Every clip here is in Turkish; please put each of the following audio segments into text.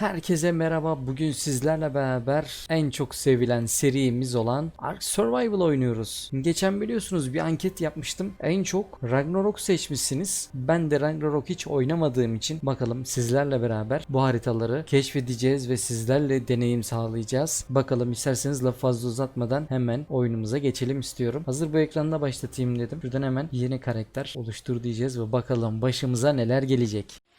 Herkese merhaba. Bugün sizlerle beraber en çok sevilen serimiz olan Ark Survival oynuyoruz. Geçen biliyorsunuz bir anket yapmıştım. En çok Ragnarok seçmişsiniz. Ben de Ragnarok hiç oynamadığım için bakalım sizlerle beraber bu haritaları keşfedeceğiz ve sizlerle deneyim sağlayacağız. Bakalım isterseniz laf fazla uzatmadan hemen oyunumuza geçelim istiyorum. Hazır bu ekranda başlatayım dedim. Şuradan hemen yeni karakter oluştur diyeceğiz ve bakalım başımıza neler gelecek.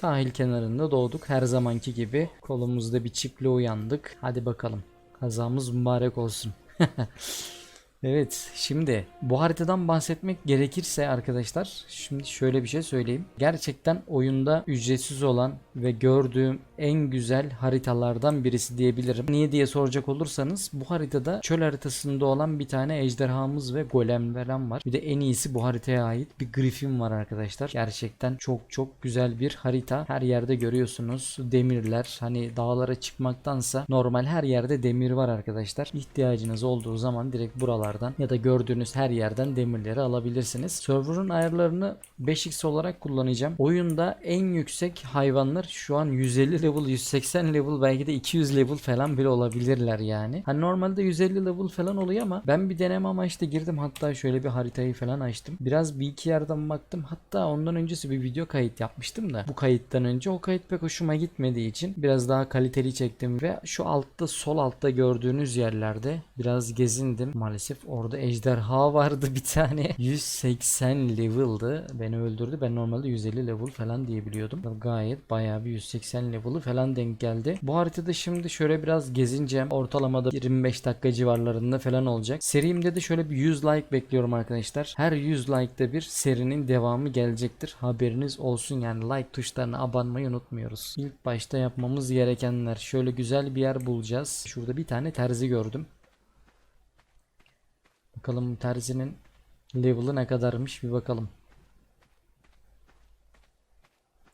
Sahil kenarında doğduk her zamanki gibi. Kolumuzda bir çiple uyandık. Hadi bakalım. Kazamız mübarek olsun. Evet şimdi bu haritadan bahsetmek gerekirse arkadaşlar şimdi şöyle bir şey söyleyeyim. Gerçekten oyunda ücretsiz olan ve gördüğüm en güzel haritalardan birisi diyebilirim. Niye diye soracak olursanız bu haritada çöl haritasında olan bir tane ejderhamız ve golem falan var. Bir de en iyisi bu haritaya ait bir griffin var arkadaşlar. Gerçekten çok çok güzel bir harita. Her yerde görüyorsunuz demirler. Hani dağlara çıkmaktansa normal her yerde demir var arkadaşlar. İhtiyacınız olduğu zaman direkt buralardan ya da gördüğünüz her yerden demirleri alabilirsiniz. Server'ın ayarlarını 5x olarak kullanacağım. Oyunda en yüksek hayvanlar şu an 150 level, 180 level belki de 200 level falan bile olabilirler yani. Hani normalde 150 level falan oluyor ama ben bir deneme amaçlı girdim. Hatta şöyle bir haritayı falan açtım. Biraz bir iki yerden baktım. Hatta ondan öncesi bir video kayıt yapmıştım da bu kayıttan önce o kayıt pek hoşuma gitmediği için biraz daha kaliteli çektim ve şu altta sol altta gördüğünüz yerlerde biraz gezindim. Maalesef orada ejderha vardı bir tane. 180 level'dı. Beni öldürdü. Ben normalde 150 level falan diye biliyordum. Gayet bayağı bir 180 level'ı falan denk geldi. Bu haritada şimdi şöyle biraz gezineceğim. Ortalamada 25 dakika civarlarında falan olacak. Serimde de şöyle bir 100 like bekliyorum arkadaşlar. Her 100 like'da bir serinin devamı gelecektir. Haberiniz olsun yani like tuşlarına abanmayı unutmuyoruz. İlk başta yapmamız gerekenler şöyle güzel bir yer bulacağız. Şurada bir tane terzi gördüm. Bakalım terzinin level'ı ne kadarmış bir bakalım.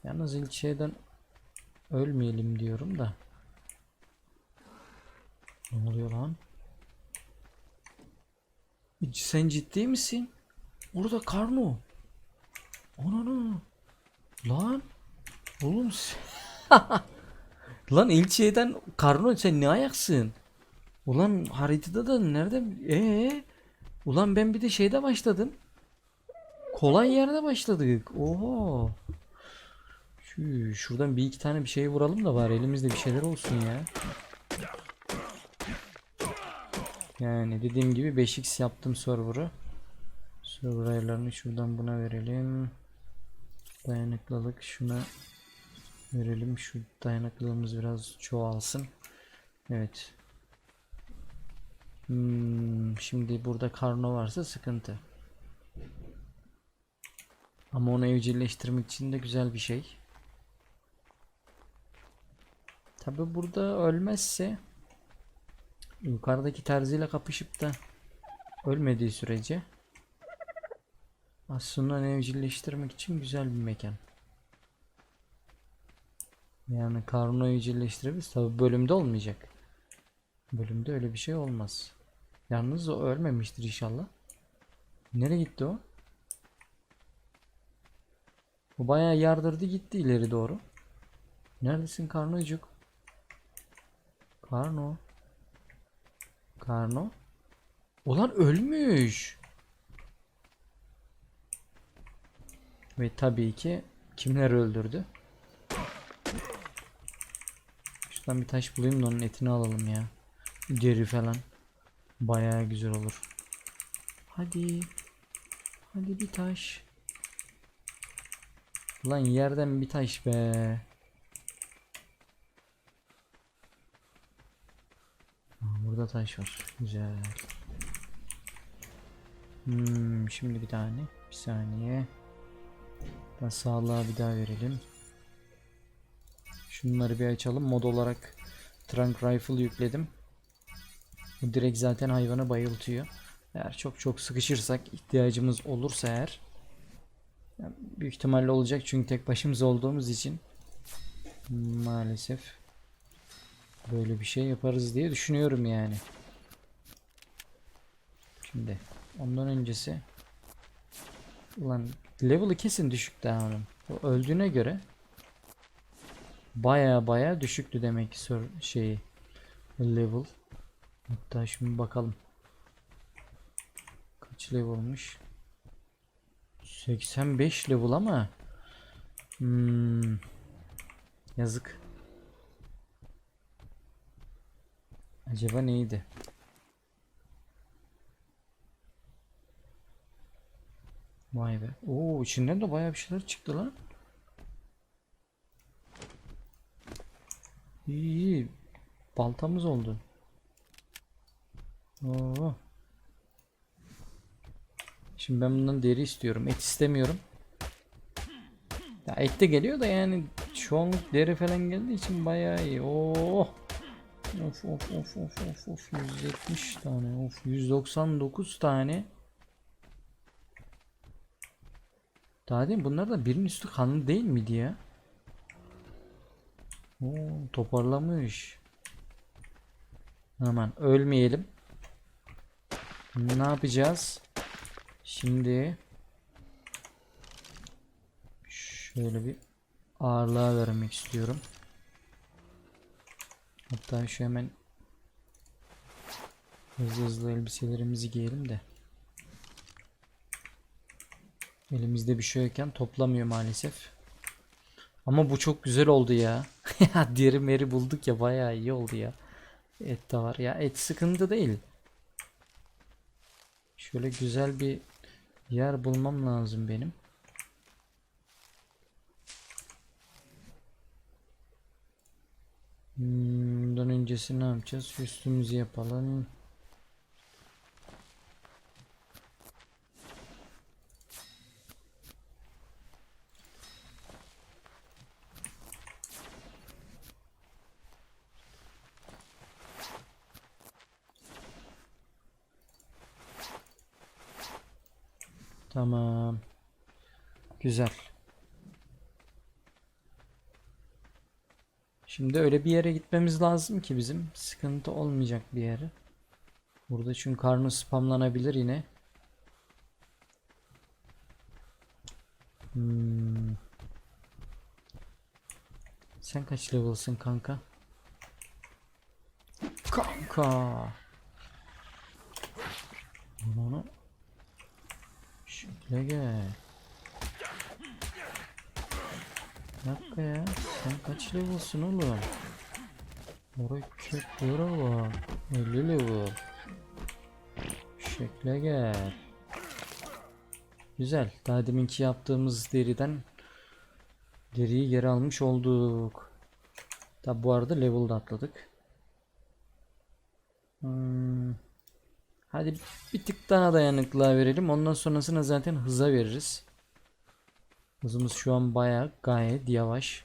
Yalnız ilçeden ölmeyelim diyorum da. Ne oluyor lan? Sen ciddi misin? Orada Karno. Ananı. Lan. Oğlum Lan ilçeden Karno sen ne ayaksın? Ulan haritada da nerede? Ee? Ulan ben bir de şeyde başladım. Kolay yerde başladık. Oho. Şu şuradan bir iki tane bir şey vuralım da var elimizde bir şeyler olsun ya. Yani dediğim gibi 5x yaptım server'ı. Server ayarlarını şuradan buna verelim. Dayanıklılık şuna verelim. Şu dayanıklılığımız biraz çoğalsın. Evet. Hmm, şimdi burada karno varsa sıkıntı. Ama onu evcilleştirmek için de güzel bir şey. Tabi burada ölmezse yukarıdaki terziyle kapışıp da ölmediği sürece aslında evcilleştirmek için güzel bir mekan. Yani karno evcilleştirebiliriz. Tabi bölümde olmayacak. Bölümde öyle bir şey olmaz. Yalnız o ölmemiştir inşallah. Nereye gitti o? O bayağı yardırdı gitti ileri doğru. Neredesin Karnocuk? Karno. Karno. Ulan ölmüş. Ve tabii ki kimler öldürdü? Şuradan bir taş bulayım da onun etini alalım ya. Deri falan. Bayağı güzel olur. Hadi. Hadi bir taş. Lan yerden bir taş be. Burada taş var. Güzel. Hmm, şimdi bir tane. Bir saniye. Ben sağlığa bir daha verelim. Şunları bir açalım. Mod olarak Trunk Rifle yükledim. Bu direkt zaten hayvanı bayıltıyor. Eğer çok çok sıkışırsak ihtiyacımız olursa eğer yani büyük ihtimalle olacak çünkü tek başımıza olduğumuz için maalesef böyle bir şey yaparız diye düşünüyorum yani. şimdi. Ondan öncesi. Ulan level'ı kesin düşük daha onun. O öldüğüne göre baya baya düşüktü demek ki şeyi level. Hatta şimdi bakalım. Kaç level'mış? 85 level ama hmm, yazık. Acaba neydi? Vay be. Oo içinden de bayağı bir şeyler çıktı lan. İyi iyi. Baltamız oldu. Oo. Şimdi ben bundan deri istiyorum. Et istemiyorum. Ya et de geliyor da yani anlık deri falan geldiği için bayağı iyi. Oo. Of of of of of of 170 tane of 199 tane Daha değil mi? Bunlar da birinin üstü kanlı değil miydi ya? Oo, toparlamış. Aman ölmeyelim. Ne yapacağız? Şimdi şöyle bir ağırlığa vermek istiyorum. Hatta şu hemen hızlı hızlı elbiselerimizi giyelim de. Elimizde bir şey yokken toplamıyor maalesef. Ama bu çok güzel oldu ya. Deri meri bulduk ya bayağı iyi oldu ya. Et de var. Ya et sıkıntı değil. Şöyle güzel bir yer bulmam lazım benim. Hmm, Bundan öncesi ne yapacağız? Üstümüzü yapalım. Tamam. Güzel. Şimdi öyle bir yere gitmemiz lazım ki bizim sıkıntı olmayacak bir yere. Burada çünkü karnı spamlanabilir yine. Hmm. Sen kaç level'sın kanka? Kanka. Onu Şöyle gel. Bir dakika ya. Sen kaç level'sın oğlum? Oraya köklere bak. 50 level. Şekle gel. Güzel. Daha deminki yaptığımız deriden deriyi geri almış olduk. Tabi bu arada level'da atladık. Hmm. Hadi bir tık daha dayanıklılığa verelim. Ondan sonrasına zaten hıza veririz. Hızımız şu an bayağı gayet yavaş.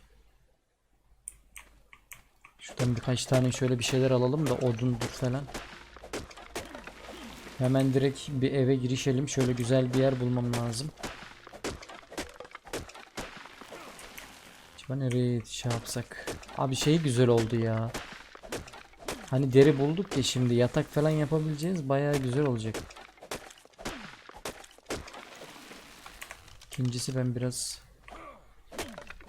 Şuradan birkaç tane şöyle bir şeyler alalım da odundur falan. Hemen direkt bir eve girişelim. Şöyle güzel bir yer bulmam lazım. Acaba nereye şey yapsak? Abi şey güzel oldu ya. Hani deri bulduk ya şimdi yatak falan yapabileceğiz bayağı güzel olacak. İkincisi ben biraz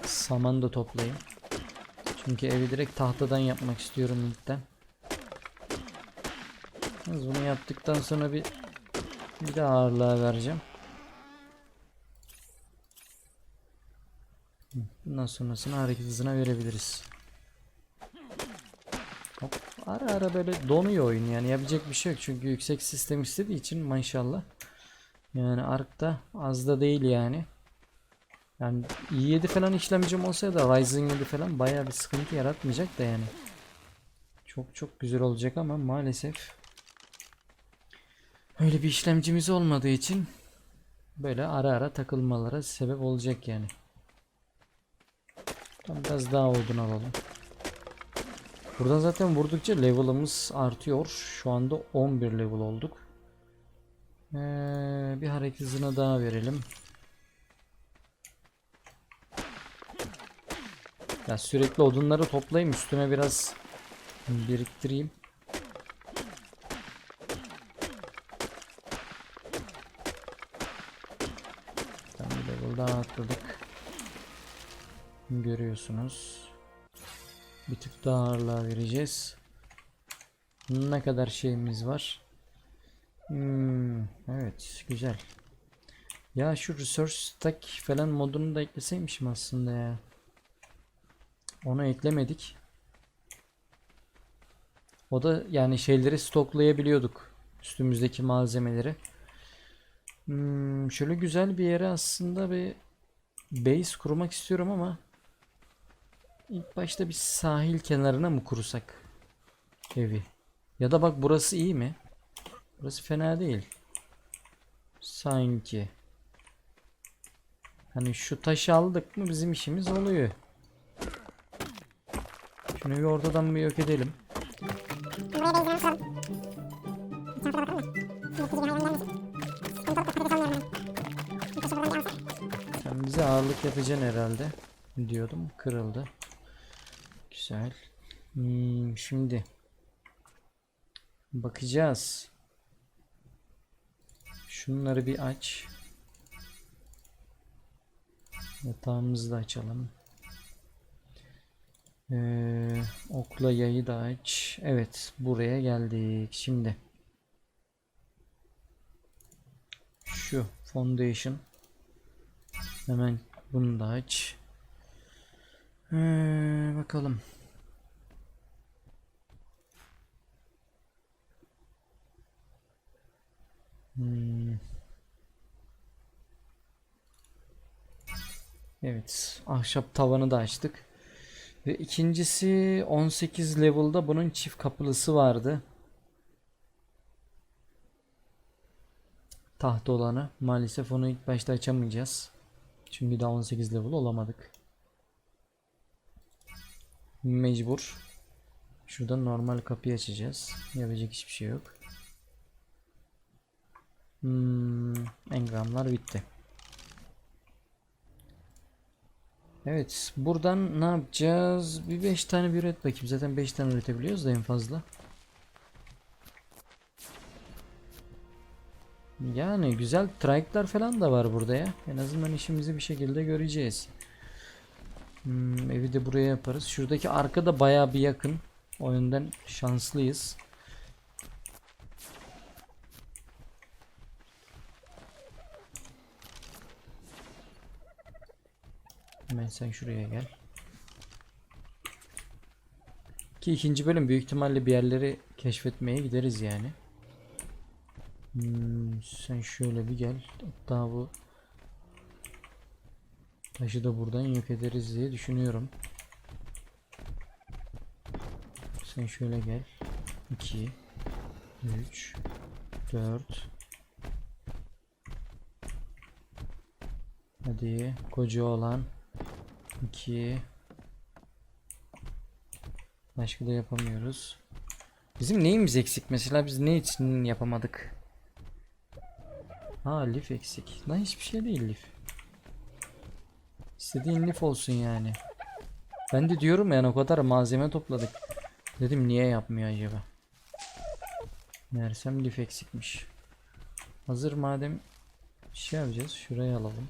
saman da toplayayım. Çünkü evi direkt tahtadan yapmak istiyorum ilkten. Bunu yaptıktan sonra bir bir de ağırlığa vereceğim. Bundan sonrasını hareket hızına verebiliriz. Hop. Ara ara böyle donuyor oyun yani yapacak bir şey yok çünkü yüksek sistem istediği için maşallah. Yani Ark'ta az da değil yani. Yani i7 falan işlemcim olsaydı Ryzen 7 falan bayağı bir sıkıntı yaratmayacak da yani. Çok çok güzel olacak ama maalesef öyle bir işlemcimiz olmadığı için böyle ara ara takılmalara sebep olacak yani. Tam biraz daha odun alalım. Buradan zaten vurdukça level'ımız artıyor. Şu anda 11 level olduk. Ee, bir hareket hızına daha verelim. Ya sürekli odunları toplayayım üstüme biraz biriktireyim. Tam bir level daha atladık. Görüyorsunuz. Bir tık daha ağırlığa vereceğiz. Ne kadar şeyimiz var? Hmm, evet güzel. Ya şu resource stack falan modunu da ekleseymişim aslında ya. Onu eklemedik. O da yani şeyleri stoklayabiliyorduk. Üstümüzdeki malzemeleri. Hmm, şöyle güzel bir yere aslında bir base kurmak istiyorum ama ilk başta bir sahil kenarına mı kursak evi? Ya da bak burası iyi mi? Burası fena değil. Sanki. Hani şu taşı aldık mı bizim işimiz oluyor. Şunu bir ortadan bir yok edelim. Sen bize ağırlık yapacaksın herhalde. Diyordum. Kırıldı. Güzel. Hmm, şimdi. Bakacağız. Şunları bir aç. Yatağımızı da açalım. Ee, okla yayı da aç. Evet, buraya geldik. Şimdi şu foundation hemen bunu da aç. Ee, bakalım. Hmm. Evet, ahşap tavanı da açtık. Ve ikincisi 18 level'da bunun çift kapılısı vardı. Tahta olanı. Maalesef onu ilk başta açamayacağız. Çünkü daha 18 level olamadık. Mecbur. Şuradan normal kapıyı açacağız. Yapacak hiçbir şey yok. Hmm, engramlar bitti. Evet, buradan ne yapacağız? Bir 5 tane bir üret bakayım. Zaten 5 tane üretebiliyoruz da en fazla. Yani güzel trike'lar falan da var burada ya. En azından işimizi bir şekilde göreceğiz. Hmm, evi de buraya yaparız. Şuradaki arka da bayağı bir yakın. O yönden şanslıyız. Hemen sen şuraya gel. Ki ikinci bölüm büyük ihtimalle bir yerleri keşfetmeye gideriz yani. Hmm, sen şöyle bir gel. Hatta bu taşı da buradan yok ederiz diye düşünüyorum. Sen şöyle gel. 2 3 4 Hadi koca olan 2 Başka da yapamıyoruz. Bizim neyimiz eksik mesela biz ne için yapamadık? Ha lif eksik. Lan hiçbir şey değil lif. İstediğin lif olsun yani. Ben de diyorum yani o kadar malzeme topladık. Dedim niye yapmıyor acaba? Meğersem lif eksikmiş. Hazır madem şey yapacağız şuraya alalım.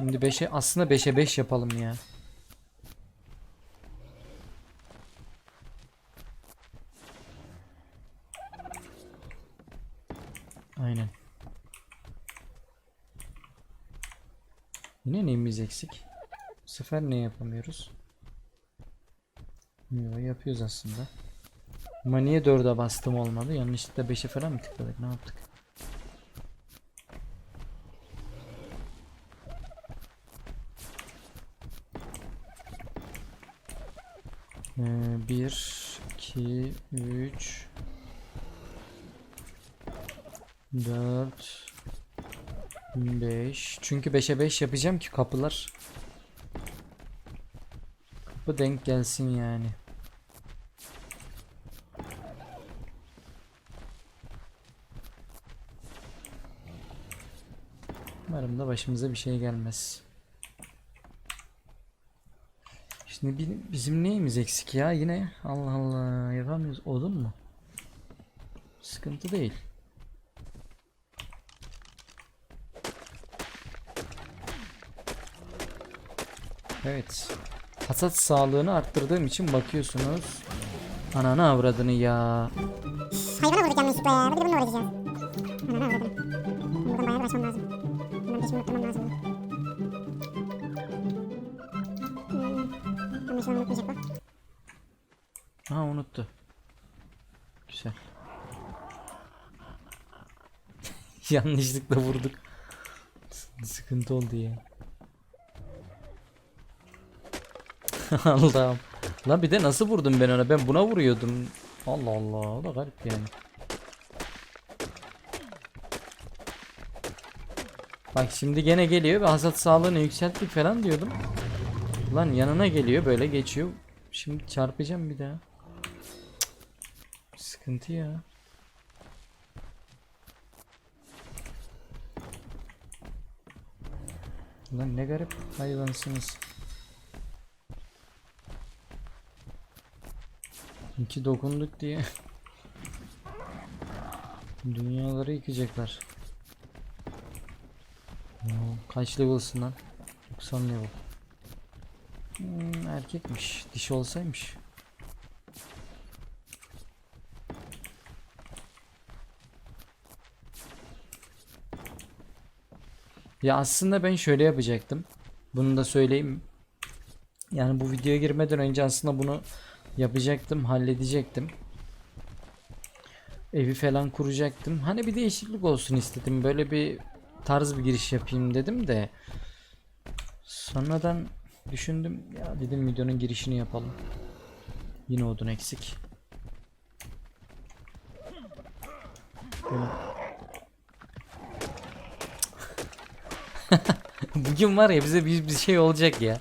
Şimdi 5'e aslında 5'e 5 yapalım ya. Aynen. Yine neyimiz eksik? Bu sefer ne yapamıyoruz? Yo, yapıyoruz aslında. Ama niye 4'e bastım olmadı? Yanlışlıkla 5'e falan mı tıkladık? Ne yaptık? Ee, 1 2 3 4 5 Çünkü 5'e 5 yapacağım ki kapılar Kapı denk gelsin yani. Umarım da başımıza bir şey gelmez. Şimdi bi- bizim neyimiz eksik ya yine? Allah Allah yapamıyoruz. Odun mu? Sıkıntı değil. Evet. Hasat sağlığını arttırdığım için bakıyorsunuz. Ananı avradını ya. Hayvana vuracağım yanlışlıkla ya. Bir de bununla uğraşacağız. Ananı avradım. Buradan bayağı bir açmam lazım. Hemen peşimi yutmam lazım. Ama şu an unutmayacak bak. Ha unuttu. Güzel. Yanlışlıkla vurduk. Sıkıntı oldu ya. Allah'ım. Lan bir de nasıl vurdum ben ona? Ben buna vuruyordum. Allah Allah. O da garip yani. Bak şimdi gene geliyor ve hasat sağlığını yükselttik falan diyordum. Lan yanına geliyor böyle geçiyor. Şimdi çarpacağım bir daha. Sıkıntı ya. Lan ne garip hayvansınız. İki dokunduk diye. Dünyaları yıkacaklar. Oo, kaç level'sın lan? 90 level. Hmm, erkekmiş. Dişi olsaymış. Ya aslında ben şöyle yapacaktım. Bunu da söyleyeyim. Yani bu videoya girmeden önce aslında bunu yapacaktım, halledecektim. Evi falan kuracaktım. Hani bir değişiklik olsun istedim. Böyle bir tarz bir giriş yapayım dedim de sonradan düşündüm ya dedim videonun girişini yapalım. Yine odun eksik. Bugün var ya bize bir, bir şey olacak ya.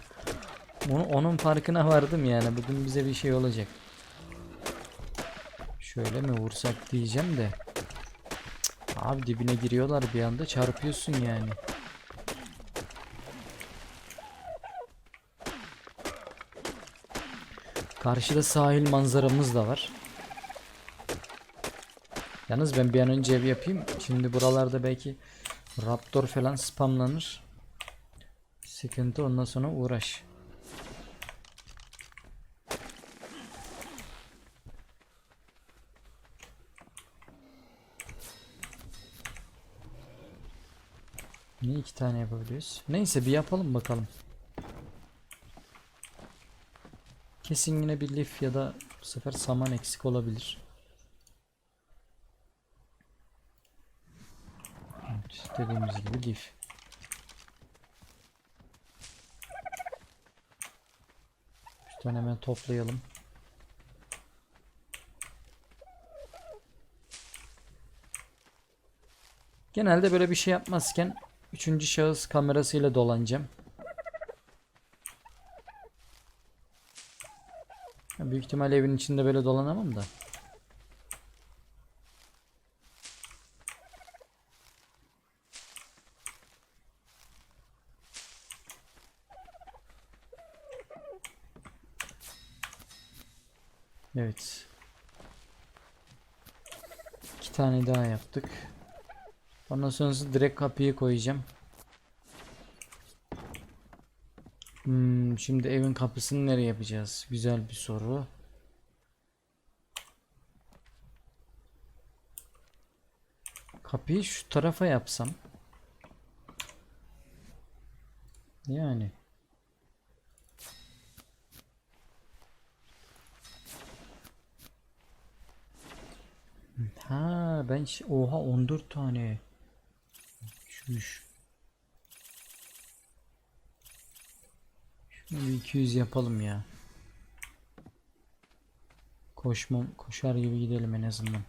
Onu, onun farkına vardım yani. Bugün bize bir şey olacak. Şöyle mi vursak diyeceğim de. Abi dibine giriyorlar bir anda çarpıyorsun yani. Karşıda sahil manzaramız da var. Yalnız ben bir an önce ev yapayım. Şimdi buralarda belki Raptor falan spamlanır. Sıkıntı ondan sonra uğraş. Niye iki tane yapabiliyoruz? Neyse bir yapalım bakalım. Kesin yine bir lif ya da bu sefer saman eksik olabilir. Evet, dediğimiz gibi lif. Şuradan hemen toplayalım. Genelde böyle bir şey yapmazken üçüncü şahıs kamerasıyla dolanacağım. Büyük ihtimal evin içinde böyle dolanamam da. Evet. İki tane daha yaptık. Ondan sonrası direkt kapıyı koyacağım. Şimdi evin kapısını nereye yapacağız? Güzel bir soru. Kapıyı şu tarafa yapsam. Yani. Ha ben oha 14 tane. Şuş. Bir 200 yapalım ya. Koşmam koşar gibi gidelim en azından.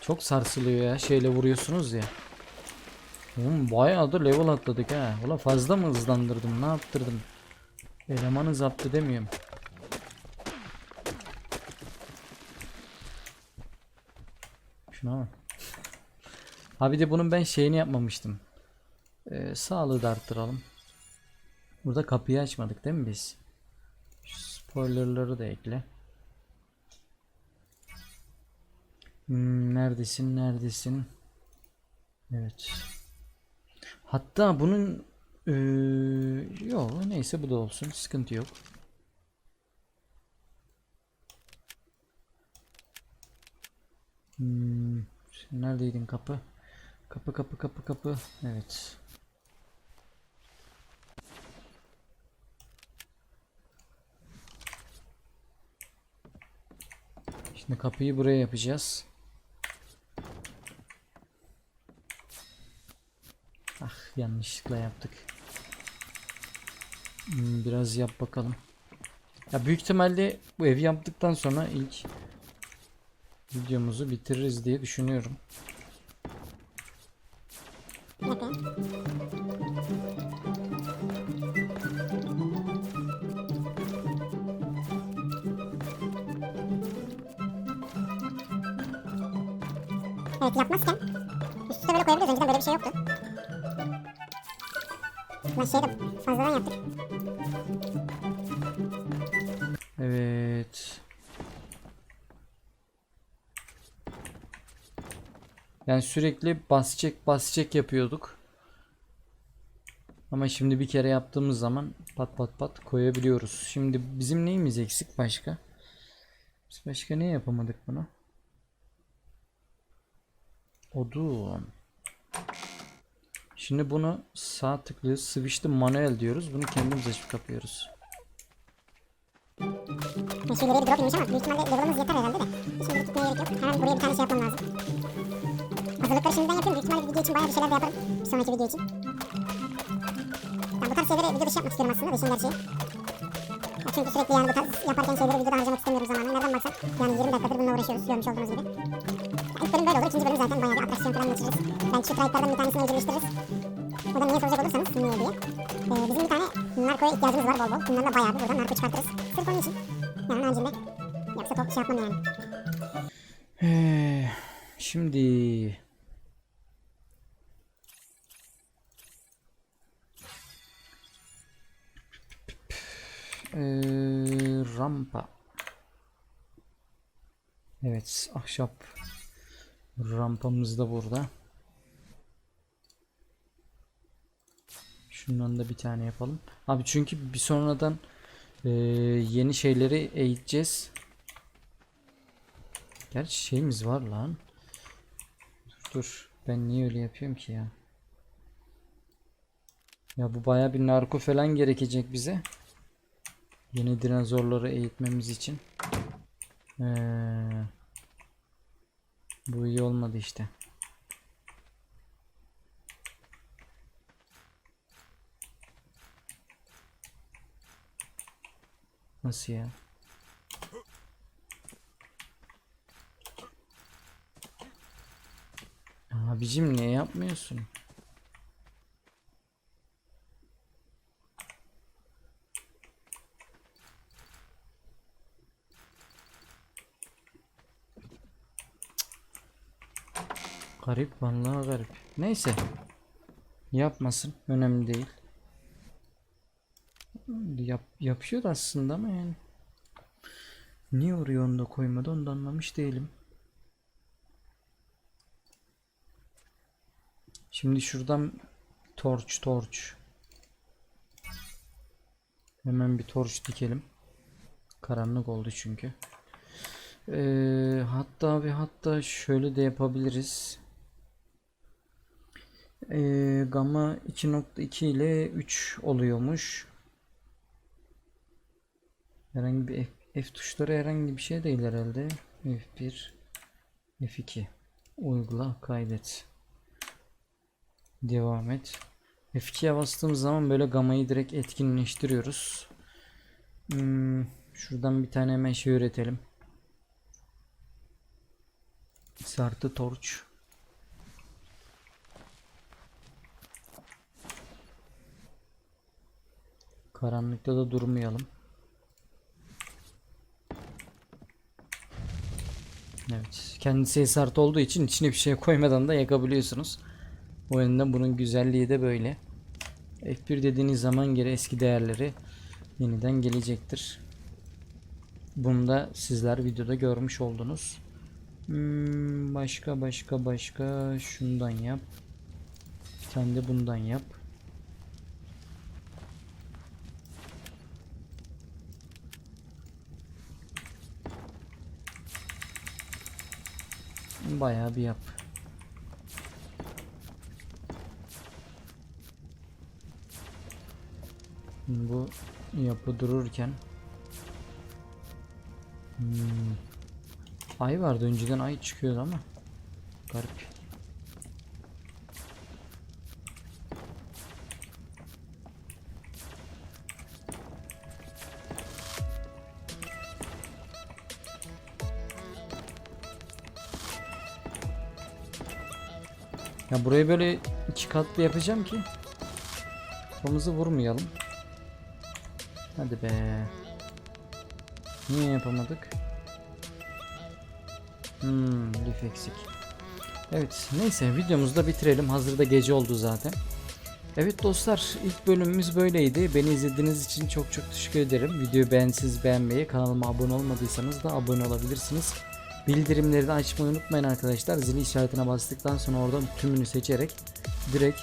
Çok sarsılıyor ya şeyle vuruyorsunuz ya. Oğlum bayağı da level atladık ha. Ulan fazla mı hızlandırdım ne yaptırdım? Elemanı zapt edemiyorum. Şuna bak. Ha bir de bunun ben şeyini yapmamıştım. Ee, sağlığı da arttıralım. Burada kapıyı açmadık değil mi biz? Şu spoilerları da ekle. Hmm, neredesin? Neredesin? Evet. Hatta bunun eee yok neyse bu da olsun. Sıkıntı yok. Hmm, neredeydin kapı? Kapı kapı kapı kapı. Evet. Şimdi kapıyı buraya yapacağız. Ah yanlışlıkla yaptık. Hmm, biraz yap bakalım. Ya büyük ihtimalle bu evi yaptıktan sonra ilk videomuzu bitiririz diye düşünüyorum. Bir dakika Evet yapmazken üst böyle koyabiliyoruz. Önceden böyle bir şey yoktu. Lan şey de fazladan yaptık. Evet. Yani sürekli bas çek bas çek yapıyorduk. Ama şimdi bir kere yaptığımız zaman pat pat pat koyabiliyoruz. Şimdi bizim neyimiz eksik başka? Biz başka ne yapamadık bunu? Odun. Şimdi bunu sağ tıklı switch'te manuel diyoruz. Bunu kendimiz açıp kapıyoruz. Yani bir drop inmiş ama büyük ihtimalle level'ımız yeter herhalde de. Şimdi gitmeye gerek yok. Hemen buraya bir tane şey yapmam lazım. Hazırlıkları şimdiden yapıyorum. Büyük ihtimalle video için bayağı bir şeyler de yaparım. Bir sonraki video için. Ben bu tarz şeyleri video dışı yapmak istiyorum aslında da işin gerçeği. Çünkü sürekli yani bu tarz yaparken şeyleri videoda harcamak istemiyorum zamanı. Nereden baksan yani 20 dakikadır bununla uğraşıyoruz görmüş olduğunuz gibi. İlk bölüm böyle olur. ikinci bölüm zaten bayağı bir atraksiyon falan geçiririz. Belki şu trike'lardan bir tanesini evcilleştiririz. O da niye soracak olursanız niye diye. Ee, bizim bir tane narkoya ihtiyacımız var bol bol. Bunlarla bayağı bir buradan narko çıkartırız. Sırf onun için. Yani acilde. Yoksa top şey yapmam yani. Ee, Şimdi Ee, rampa. Evet, ahşap rampamız da burada. Şundan da bir tane yapalım. Abi çünkü bir sonradan ee, yeni şeyleri eğiteceğiz. Gerçi şeyimiz var lan. Dur, dur. Ben niye öyle yapıyorum ki ya? Ya bu baya bir narko falan gerekecek bize. Yeni dinozorları eğitmemiz için. Ee, bu iyi olmadı işte. Nasıl ya? Abicim niye yapmıyorsun? Garip vallahi garip. Neyse. Yapmasın. Önemli değil. Yap, yapıyor aslında ama yani. Niye oraya onu da koymadı onu da anlamış değilim. Şimdi şuradan torç torç. Hemen bir torç dikelim. Karanlık oldu çünkü. Ee, hatta ve hatta şöyle de yapabiliriz. Ee, gamma 2.2 ile 3 oluyormuş. Herhangi bir F, F tuşları herhangi bir şey değil herhalde. F1 F2 Uygula kaydet. Devam et. F2'ye bastığımız zaman böyle gamayı direkt etkinleştiriyoruz. Hmm, şuradan bir tane hemen şey üretelim. Sartı torç. Karanlıkta da durmayalım. Evet. Kendisi esart olduğu için içine bir şey koymadan da yakabiliyorsunuz. O yüzden bunun güzelliği de böyle. F1 dediğiniz zaman geri eski değerleri yeniden gelecektir. Bunu da sizler videoda görmüş oldunuz. Hmm, başka başka başka şundan yap. Sen de bundan yap. Bayağı bir yap. Bu yapı dururken Hmm. Ay vardı önceden ay çıkıyordu ama garip. Burayı böyle iki katlı yapacağım ki kafamızı vurmayalım. Hadi be. Niye yapamadık? Hmm, lif eksik. Evet, neyse videomuzu da bitirelim. Hazırda gece oldu zaten. Evet dostlar, ilk bölümümüz böyleydi. Beni izlediğiniz için çok çok teşekkür ederim. Videoyu beğensiz beğenmeyi, kanalıma abone olmadıysanız da abone olabilirsiniz. Bildirimleri de açmayı unutmayın arkadaşlar. Zil işaretine bastıktan sonra oradan tümünü seçerek direkt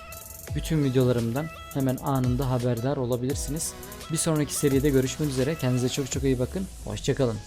bütün videolarımdan hemen anında haberdar olabilirsiniz. Bir sonraki seride görüşmek üzere. Kendinize çok çok iyi bakın. Hoşçakalın.